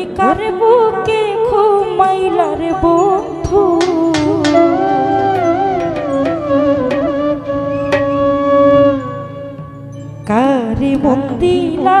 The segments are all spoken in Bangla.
তুমি কার বুকে ঘুমাইলার বন্ধু। কারে মন্দিলা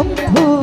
বন্ধু